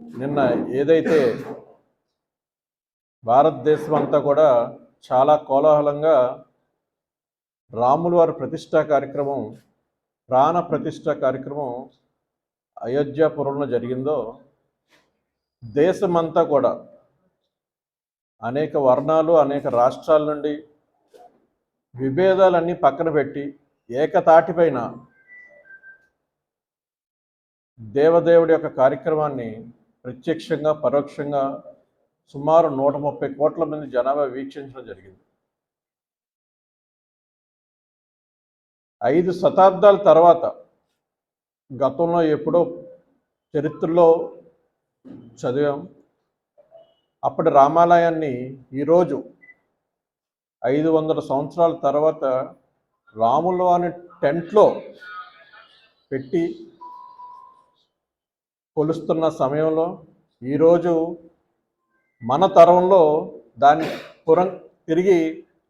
నిన్న ఏదైతే భారతదేశం అంతా కూడా చాలా కోలాహలంగా రాముల వారి ప్రతిష్టా కార్యక్రమం ప్రాణ ప్రతిష్ట కార్యక్రమం అయోధ్యాపురంలో జరిగిందో దేశమంతా కూడా అనేక వర్ణాలు అనేక రాష్ట్రాల నుండి విభేదాలన్నీ పక్కన పెట్టి ఏకతాటిపైన దేవదేవుడి యొక్క కార్యక్రమాన్ని ప్రత్యక్షంగా పరోక్షంగా సుమారు నూట ముప్పై కోట్ల మంది జనాభా వీక్షించడం జరిగింది. ఐదు శతాబ్దాల తర్వాత గతంలో ఎప్పుడో చరిత్రలో చదివాం. అప్పటి రామాలయాన్ని ఈరోజు ఐదు వందల సంవత్సరాల తర్వాత రాముల వారి టెంట్లో పెట్టి కొలుస్తున్న సమయంలో ఈరోజు మన తరంలో దాన్ని పురం తిరిగి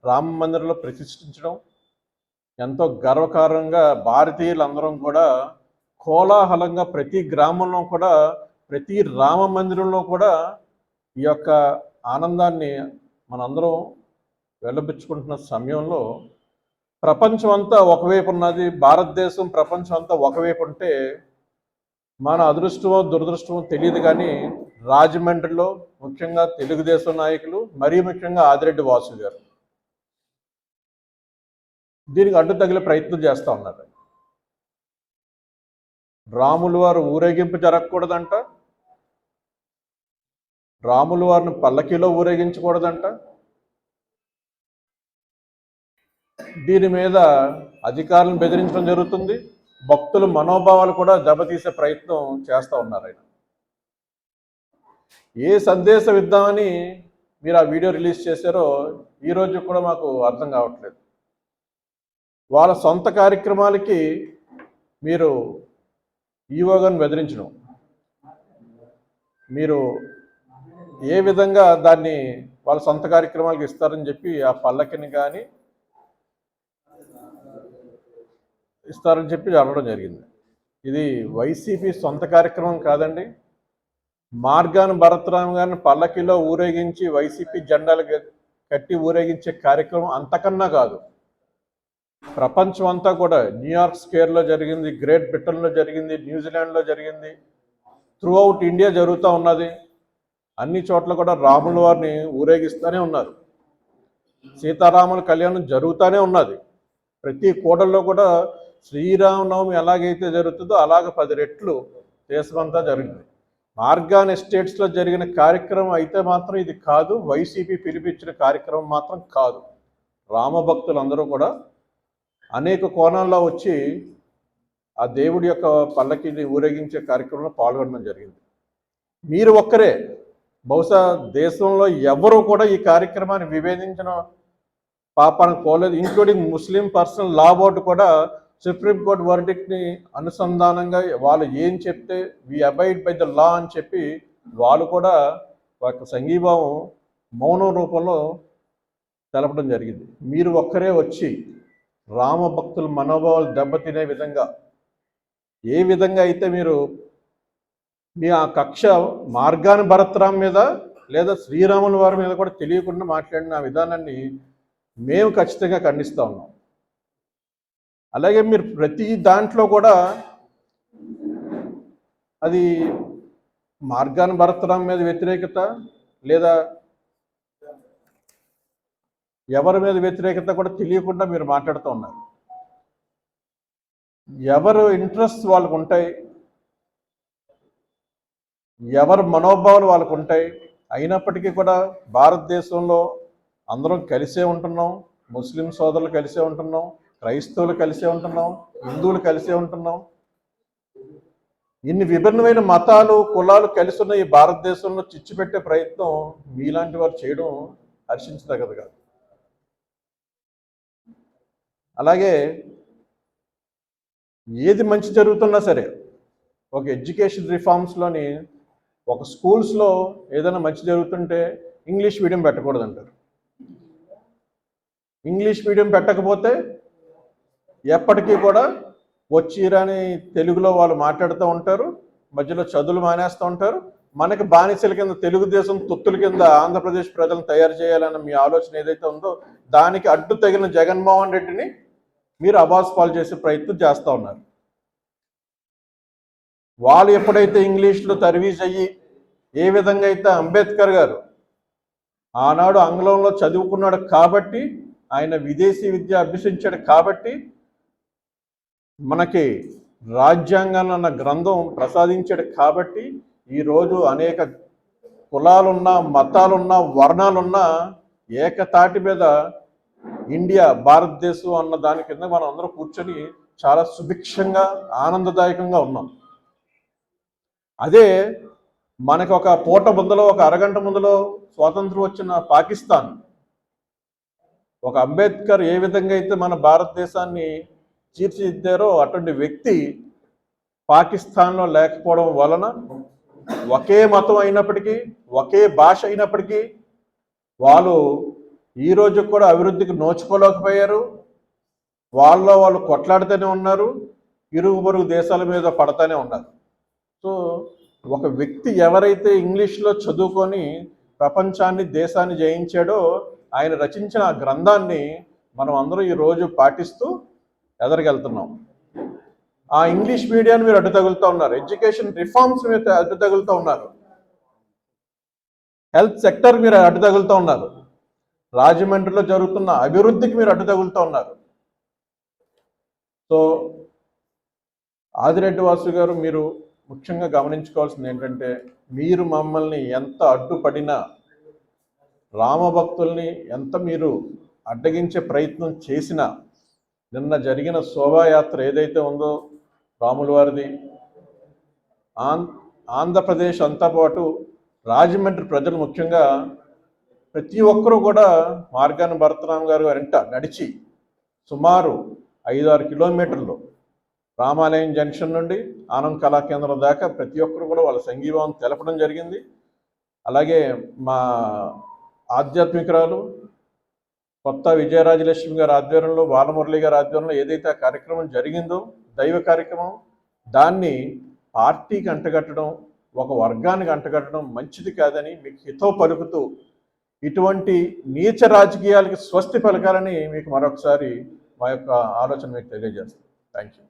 రామ మందిరంలో ప్రతిష్ఠించడం ఎంతో గర్వకారంగా భారతీయులందరం కూడా కోలాహలంగా ప్రతి గ్రామంలో కూడా ప్రతి రామ మందిరంలో కూడా ఈ యొక్క ఆనందాన్ని మనందరం వెళ్ళబుచ్చుకుంటున్న సమయంలో ప్రపంచం అంతా ఒకవైపు ఉన్నది భారతదేశం ప్రపంచం అంతా ఒకవైపు ఉంటే మన అదృష్టమో దురదృష్టమో తెలియదు కానీ రాజమండ్రిలో ముఖ్యంగా తెలుగుదేశం నాయకులు మరీ ముఖ్యంగా ఆదిరెడ్డి వాసు గారు దీనికి అడ్డు తగిలే ప్రయత్నం చేస్తూ ఉన్నారు. రాములు వారు ఊరేగింపు జరగకూడదంట. రాములు వారిని పల్లకీలో ఊరేగించకూడదంట. దీని మీద అధికారులను బెదిరించడం జరుగుతుంది. భక్తుల మనోభావాలు కూడా దెబ్బతీసే ప్రయత్నం చేస్తూ ఉన్నారు ఆయన. ఏ సందేశం ఇద్దామని మీరు ఆ వీడియో రిలీజ్ చేశారో ఈరోజు కూడా మాకు అర్థం కావట్లేదు. వాళ్ళ సొంత కార్యక్రమాలకి మీరు ఈవోగాను బెదిరించడం. మీరు ఏ విధంగా దాన్ని వాళ్ళ సొంత కార్యక్రమాలకు ఇస్తారని చెప్పి ఆ పల్లకిని కానీ ఇస్తారని చెప్పి అడగడం జరిగింది. ఇది వైసీపీ సొంత కార్యక్రమం కాదండి. మార్గాన్ భరతరామ్ గారిని పల్లకిలో ఊరేగించి వైసీపీ జెండాలు కట్టి ఊరేగించే కార్యక్రమం అంతకన్నా కాదు. ప్రపంచం అంతా కూడా న్యూయార్క్ స్క్వేర్లో జరిగింది గ్రేట్ బ్రిటన్లో జరిగింది న్యూజిలాండ్లో జరిగింది. త్రూ అవుట్ ఇండియా జరుగుతూ ఉన్నది. అన్ని చోట్ల కూడా రాముల వారిని ఊరేగిస్తూనే ఉన్నారు. సీతారాముల కళ్యాణం జరుగుతూనే ఉన్నది. ప్రతి కూడల్లో కూడా శ్రీరామనవమి ఎలాగైతే జరుగుతుందో అలాగ పది రెట్లు దేశమంతా జరిగింది. మార్గాన్ ఎస్టేట్స్లో జరిగిన కార్యక్రమం అయితే మాత్రం ఇది కాదు. వైసీపీ పిలిపించిన కార్యక్రమం మాత్రం కాదు. రామభక్తులందరూ కూడా అనేక కోణాల్లో వచ్చి ఆ దేవుడి యొక్క పల్లకిని ఊరేగించే కార్యక్రమంలో పాల్గొనడం జరిగింది. మీరు ఒక్కరే బహుశా దేశంలో ఎవరు కూడా ఈ కార్యక్రమాన్ని విభేదించిన పాపానికి పోలేదు including Muslim personal law board కూడా సుప్రీంకోర్టు వర్డిక్ని అనుసంధానంగా వాళ్ళు ఏం చెప్తే we abide by the law అని చెప్పి వాళ్ళు కూడా ఒక సంఘీభావం మౌనం రూపంలో తెలపడం జరిగింది. మీరు ఒక్కరే వచ్చి రామ భక్తుల మనోభావాలు దెబ్బతినే విధంగా ఏ విధంగా అయితే మీరు మీ ఆ కక్ష మార్గాన్ని భరత్రాం మీద లేదా శ్రీరాముల వారి మీద కూడా తెలియకుండా మాట్లాడిన ఆ విధానాన్ని మేము ఖచ్చితంగా ఖండిస్తూ ఉన్నాం. అలాగే మీరు ప్రతి దాంట్లో కూడా అది మార్గాన్ని భరతడం మీద వ్యతిరేకత లేదా ఎవరి మీద వ్యతిరేకత కూడా తెలియకుండా మీరు మాట్లాడుతూ ఉన్నారు. ఎవరు ఇంట్రెస్ట్ వాళ్ళకు ఉంటాయి ఎవరి మనోభావాలు వాళ్ళకు ఉంటాయి అయినప్పటికీ కూడా భారతదేశంలో అందరం కలిసే ఉంటున్నాం ముస్లిం సోదరులు కలిసే ఉంటున్నాం క్రైస్తవులు కలిసే ఉంటున్నాం హిందువులు కలిసే ఉంటున్నాం. ఇన్ని విభిన్నమైన మతాలు కులాలు కలిసి ఉన్న ఈ భారతదేశంలో చిచ్చు పెట్టే ప్రయత్నం మీలాంటి వారు చేయడం హర్షించదగదు కాదు. అలాగే ఏది మంచి జరుగుతున్నా సరే ఒక ఎడ్యుకేషన్ రిఫార్మ్స్లోని ఒక స్కూల్స్లో ఏదైనా మంచి జరుగుతుంటే ఇంగ్లీష్ మీడియం పెట్టకూడదు అంటారు ఇంగ్లీష్ మీడియం పెట్టకపోతే ఎప్పటికీ కూడా వచ్చిరని తెలుగులో వాళ్ళు మాట్లాడుతూ ఉంటారు మధ్యలో చదువులు మానేస్తూ ఉంటారు. మనకి బానిసల కింద తెలుగుదేశం తొత్తుల కింద ఆంధ్రప్రదేశ్ ప్రజలను తయారు చేయాలన్న మీ ఆలోచన ఏదైతే ఉందో దానికి అడ్డు తగిన జగన్మోహన్ రెడ్డిని మీరు అబాస్ పాలు చేసే ప్రయత్నం చేస్తూ ఉన్నారు. వాళ్ళు ఎప్పుడైతే ఇంగ్లీష్లో తర్వీజ్ అయ్యి ఏ విధంగా అయితే అంబేద్కర్ గారు ఆనాడు ఆంగ్లంలో చదువుకున్నాడు కాబట్టి ఆయన విదేశీ విద్య అభ్యసించాడు కాబట్టి మనకి రాజ్యాంగాన్ని అన్న గ్రంథం ప్రసాదించాడు కాబట్టి ఈరోజు అనేక కులాలున్నా మతాలున్నా వర్ణాలున్నా ఏకతాటి మీద ఇండియా భారతదేశం అన్న దాని కింద మనం అందరూ కూర్చొని చాలా సుభిక్షంగా ఆనందదాయకంగా ఉన్నాం. అదే మనకు ఒక పూట ముందులో ఒక అరగంట ముందులో స్వాతంత్రం వచ్చిన పాకిస్తాన్. ఒక అంబేద్కర్ ఏ విధంగా అయితే మన భారతదేశాన్ని తీర్చిదిద్దారో అటువంటి వ్యక్తి పాకిస్తాన్లో లేకపోవడం వలన ఒకే మతం అయినప్పటికీ ఒకే భాష అయినప్పటికీ వాళ్ళు ఈ కూడా అభివృద్ధికి నోచుకోలేకపోయారు. వాళ్ళ వాళ్ళు కొట్లాడుతూనే ఉన్నారు. ఇరుగు పొరుగు దేశాల మీద పడతానే ఉన్నారు. సో ఒక వ్యక్తి ఎవరైతే ఇంగ్లీష్లో చదువుకొని ప్రపంచాన్ని దేశాన్ని జయించాడో ఆయన రచించిన ఆ గ్రంథాన్ని మనం అందరం ఈరోజు పాటిస్తూ ఎదరికెళ్తున్నాం ఆ ఇంగ్లీష్ మీడియాన్ని మీరు అడ్డు తగులుతూ ఉన్నారు. ఎడ్యుకేషన్ రిఫార్మ్స్ మీరు అడ్డు తగులుతూ ఉన్నారు. హెల్త్ సెక్టర్ మీరు అడ్డు తగులుతూ ఉన్నారు. రాజమండ్రిలో జరుగుతున్న అభివృద్ధికి మీరు అడ్డు తగులుతూ ఉన్నారు. సో ఆదిరెడ్డి వాసు గారు మీరు ముఖ్యంగా గమనించుకోవాల్సింది ఏంటంటే మీరు మమ్మల్ని ఎంత అడ్డుపడినా రామభక్తుల్ని ఎంత మీరు అడ్డగించే ప్రయత్నం చేసినా నిన్న జరిగిన శోభాయాత్ర ఏదైతే ఉందో రాముల వారిది ఆం ఆంధ్రప్రదేశ్ అంతా పాటు రాజమండ్రి ప్రజలు ముఖ్యంగా ప్రతి ఒక్కరూ కూడా మార్గాన భరతరామ్ గారు వెంట నడిచి సుమారు ఐదు ఆరు కిలోమీటర్లు రామాలయం జంక్షన్ నుండి ఆనం కళా కేంద్రం దాకా ప్రతి ఒక్కరు కూడా వాళ్ళ సంఘీభావం తెలపడం జరిగింది. అలాగే మా ఆధ్యాత్మికురాలు కొత్త విజయరాజలక్ష్మి గారి ఆధ్వర్యంలో బాలమురళి గారి ఆధ్వర్యంలో ఏదైతే ఆ కార్యక్రమం జరిగిందో దైవ కార్యక్రమం దాన్ని పార్టీకి అంటగట్టడం ఒక వర్గానికి అంటగట్టడం మంచిది కాదని మీకు హితో పలుకుతూ ఇటువంటి నీచ రాజకీయాలకి స్వస్తి పలకాలని మీకు మరొకసారి మా యొక్క ఆలోచన మీకు తెలియజేస్తాం థ్యాంక్ యూ